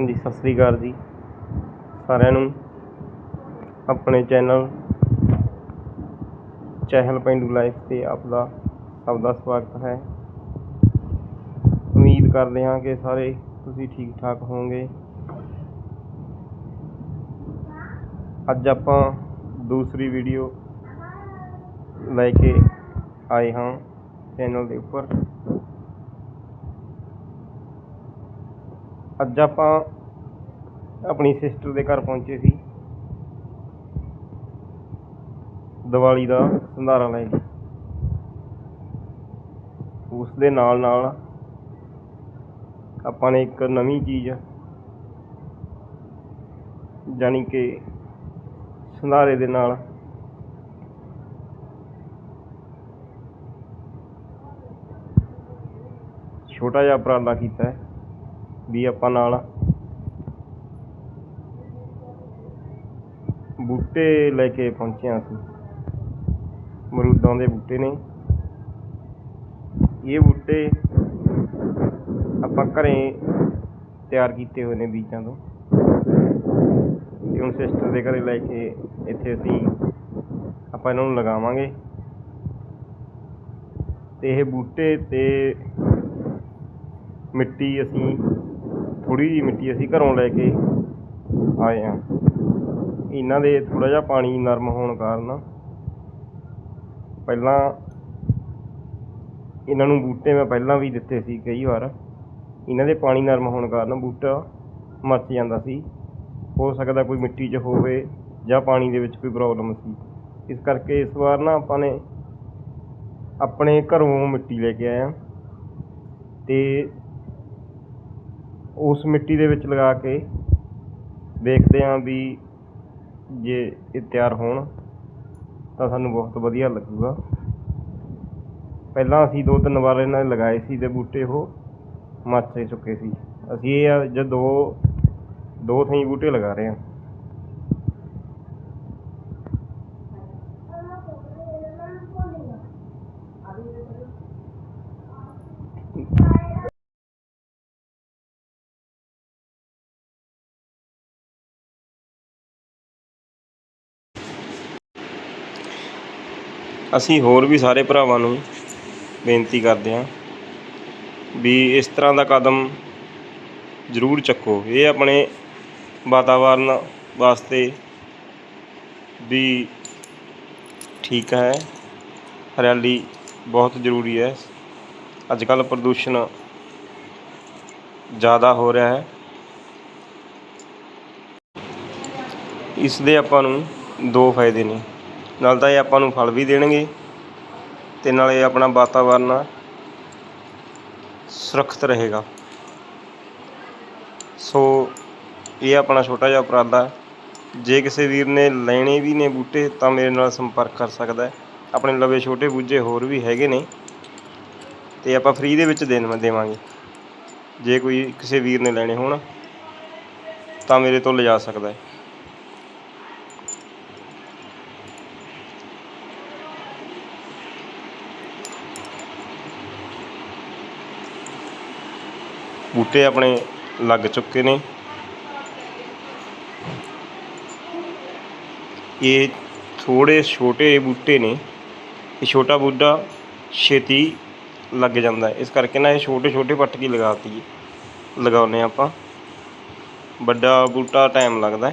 ਹਾਂਜੀ ਸਤਿ ਸ੍ਰੀ ਅਕਾਲ ਜੀ। ਸਾਰਿਆਂ ਨੂੰ ਆਪਣੇ ਚੈਨਲ ਚਹਿਲ ਪਿੰਡੂ ਲਾਈਫ ਤੇ ਆਪ ਦਾ ਸਭ ਦਾ ਸਵਾਗਤ ਹੈ। ਉਮੀਦ ਕਰਦੇ ਹਾਂ ਕਿ ਸਾਰੇ ਤੁਸੀਂ ਠੀਕ ਠਾਕ ਹੋਵੋਗੇ। ਅੱਜ ਆਪਾਂ ਦੂਸਰੀ ਵੀਡੀਓ ਲੈ ਕੇ ਆਏ ਹਾਂ ਚੈਨਲ ਦੇ ਉੱਪਰ। ਅੱਜ ਆਪਾਂ ਆਪਣੀ ਸਿਸਟਰ ਦੇ ਘਰ ਪਹੁੰਚੇ ਸੀ। ਦੀਵਾਲੀ ਦਾ ਸੰਧਾਰਾ ਲੈ ਕੇ। ਉਸ ਦੇ ਨਾਲ ਨਾਲ ਆਪਾਂ ਨੇ ਇੱਕ ਨਵੀਂ ਚੀਜ਼ ਜਾਣੀ ਕਿ ਸੰਧਾਰੇ ਦੇ ਨਾਲ ਛੋਟਾ ਜਿਹਾ ਉਪਰਾਲਾ ਕੀਤਾ ਹੈ। ਵੀ ਆਪਾਂ ਨਾਲ ਬੂਟੇ ਲੈ ਕੇ ਪਹੁੰਚੇ ਹਾਂ ਅਸੀਂ। ਮਰੂਦਾਂ ਦੇ ਬੂਟੇ ਨੇ। ਇਹ ਬੂਟੇ ਆਪਾਂ ਘਰੇ ਤਿਆਰ ਕੀਤੇ ਹੋਏ ਨੇ ਬੀਜਾਂ ਤੋਂ। ਤੇ ਹੁਣ ਸਿਸਟਰ ਦੇ ਘਰੇ ਲੈ ਕੇ ਇੱਥੇ ਅਸੀਂ ਆਪਾਂ ਇਹਨਾਂ ਨੂੰ ਲਗਾਵਾਂਗੇ। ਤੇ ਇਹ ਬੂਟੇ ਤੇ ਮਿੱਟੀ ਅਸੀਂ ਥੋੜੀ ਜਿਹੀ ਮਿੱਟੀ ਅਸੀਂ ਘਰੋਂ ਲੈ ਕੇ ਆਏ ਹਾਂ। ਇਹਨਾਂ ਦੇ ਥੋੜ੍ਹਾ ਜਿਹਾ ਪਾਣੀ ਨਰਮ ਹੋਣ ਕਾਰਨ ਪਹਿਲਾਂ ਇਹਨਾਂ ਨੂੰ ਬੂਟੇ ਮੈਂ ਪਹਿਲਾਂ ਵੀ ਦਿੱਤੇ ਸੀ ਕਈ ਵਾਰ। ਇਹਨਾਂ ਦੇ ਪਾਣੀ ਨਰਮ ਹੋਣ ਕਾਰਨ ਬੂਟਾ ਮੱਚ ਜਾਂਦਾ ਸੀ। ਹੋ ਸਕਦਾ ਕੋਈ ਮਿੱਟੀ 'ਚ ਹੋਵੇ ਜਾਂ ਪਾਣੀ ਦੇ ਵਿੱਚ ਕੋਈ ਪ੍ਰੋਬਲਮ ਸੀ। ਇਸ ਕਰਕੇ ਇਸ ਵਾਰ ਨਾ ਆਪਾਂ ਨੇ ਆਪਣੇ ਘਰੋਂ ਮਿੱਟੀ ਲੈ ਕੇ ਆਏ ਹਾਂ। ਤੇ ਉਸ ਮਿੱਟੀ ਦੇ ਵਿੱਚ ਲਗਾ ਕੇ ਦੇਖਦੇ ਹਾਂ ਵੀ ਜੇ ਇਹ ਤਿਆਰ ਹੋਣ ਤਾਂ ਸਾਨੂੰ ਬਹੁਤ ਵਧੀਆ ਲੱਗੂਗਾ। ਪਹਿਲਾਂ ਅਸੀਂ ਦੋ ਤਿੰਨ ਵਾਰ ਇਹਨਾਂ ਨੇ ਲਗਾਏ ਸੀ ਤੇ ਬੂਟੇ ਉਹ ਮੱਚ ਚੁੱਕੇ ਸੀ। ਅਸੀਂ ਇਹ ਆ ਜੇ ਦੋ ਦੋ ਥਾਈਂ ਬੂਟੇ ਲਗਾ ਰਹੇ ਹਾਂ। ਅਸੀਂ ਹੋਰ ਵੀ ਸਾਰੇ ਭਰਾਵਾਂ ਨੂੰ ਬੇਨਤੀ ਕਰਦੇ ਹਾਂ ਵੀ ਇਸ ਤਰ੍ਹਾਂ ਦਾ ਕਦਮ ਜ਼ਰੂਰ ਚੱਕੋ। ਇਹ ਆਪਣੇ ਵਾਤਾਵਰਨ ਵਾਸਤੇ ਵੀ ਠੀਕ ਹੈ। ਹਰਿਆਲੀ ਬਹੁਤ ਜ਼ਰੂਰੀ ਹੈ। ਅੱਜ ਕੱਲ੍ਹ ਪ੍ਰਦੂਸ਼ਣ ਜ਼ਿਆਦਾ ਹੋ ਰਿਹਾ ਹੈ। ਇਸ ਦੇ ਆਪਾਂ ਨੂੰ ਦੋ ਫਾਇਦੇ ਨੇ। ਨਾਲ ਤਾਂ ਇਹ ਆਪਾਂ ਨੂੰ ਫਲ ਵੀ ਦੇਣਗੇ ਤੇ ਨਾਲੇ ਆਪਣਾ ਵਾਤਾਵਰਨ ਸੁਰੱਖਿਅਤ ਰਹੇਗਾ। ਸੋ ਇਹ ਆਪਣਾ ਛੋਟਾ ਜਿਹਾ ਉਪਰਾਲਾ ਜੇ ਕਿਸੇ ਵੀਰ ਨੇ ਲੈਣੇ ਵੀ ਨੇ ਬੂਟੇ, ਤਾਂ ਮੇਰੇ ਨਾਲ ਸੰਪਰਕ ਕਰ ਸਕਦਾ ਹੈ। ਆਪਣੇ ਲਵੇ ਛੋਟੇ ਬੂਝੇ ਹੋਰ ਵੀ ਹੈਗੇ ਨੇ ਤੇ ਆਪਾਂ ਫ੍ਰੀ ਦੇ ਵਿੱਚ ਦੇਣ, ਦੇਵਾਂਗੇ। ਜੇ ਕੋਈ ਕਿਸੇ ਵੀਰ ਨੇ ਲੈਣੇ ਹੋਣ, ਤਾਂ ਮੇਰੇ ਤੋਂ ਲਿਜਾ ਸਕਦਾ ਹੈ। ਬੂਟੇ ਆਪਣੇ ਲੱਗ ਚੁੱਕੇ ਨੇ। ਇਹ ਥੋੜੇ ਛੋਟੇ ਬੂਟੇ ਨੇ। ਇਹ ਛੋਟਾ ਬੂਟਾ ਛੇਤੀ ਲੱਗ ਜਾਂਦਾ ਇਸ ਕਰਕੇ ਨਾ ਇਹ ਛੋਟੇ ਛੋਟੇ ਪੱਟਕੀ ਲਗਾਤੀ ਹੈ ਲਗਾਉਂਦੇ ਹਾਂ ਆਪਾਂ। ਵੱਡਾ ਬੂਟਾ ਟਾਈਮ ਲੱਗਦਾ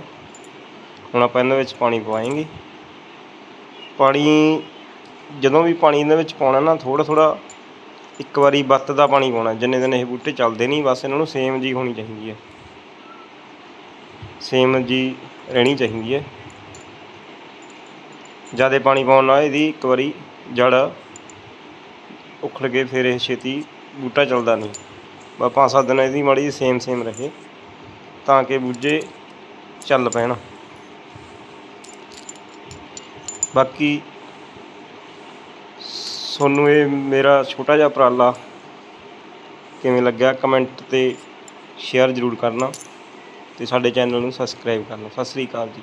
ਹੁਣ ਆਪਾਂ ਇਹਨਾਂ ਵਿੱਚ ਪਾਣੀ ਪਵਾਏਂਗੇ। ਪਾਣੀ ਜਦੋਂ ਵੀ ਪਾਣੀ ਇਹਨਾਂ ਵਿੱਚ ਪਾਉਣਾ ਨਾ ਥੋੜ੍ਹਾ ਥੋੜ੍ਹਾ ਇੱਕ ਵਾਰੀ ਵੱਤ ਦਾ ਪਾਣੀ ਪਾਉਣਾ, ਜਿੰਨੇ ਦਿਨ ਇਹ ਬੂਟੇ ਚੱਲਦੇ ਨਹੀਂ, ਬਸ ਇਹਨਾਂ ਨੂੰ ਸੇਮ ਜੀ ਹੋਣੀ ਚਾਹੀਦੀ ਹੈ। ਸੇਮ ਜੀ ਰਹਿਣੀ ਚਾਹੀਦੀ ਹੈ। ਜ਼ਿਆਦਾ ਪਾਣੀ ਪਾਉਣ ਨਾਲ ਇਹਦੀ ਇੱਕ ਵਾਰੀ ਜੜ ਉਖੜ ਕੇ ਫਿਰ ਇਹ ਛੇਤੀ ਬੂਟਾ ਚੱਲਦਾ ਨਹੀਂ। ਬਸ ਪੰਜ ਸੱਤ ਦਿਨ ਇਹਦੀ ਮਾੜੀ ਸੇਮ ਸੇਮ ਰਹੇ, ਤਾਂ ਕਿ ਬੂਝੇ ਚੱਲ ਪੈਣ। ਬਾਕੀ ਤੁਹਾਨੂੰ ਇਹ ਮੇਰਾ ਛੋਟਾ ਜਿਹਾ ਉਪਰਾਲਾ ਕਿਵੇਂ ਲੱਗਿਆ? ਕਮੈਂਟ ਤੇ ਸ਼ੇਅਰ ਜ਼ਰੂਰ ਕਰਨਾ ਤੇ ਸਾਡੇ ਚੈਨਲ ਨੂੰ ਸਬਸਕ੍ਰਾਈਬ ਕਰਨਾ। ਸਤਿ ਸ੍ਰੀ ਅਕਾਲ ਜੀ।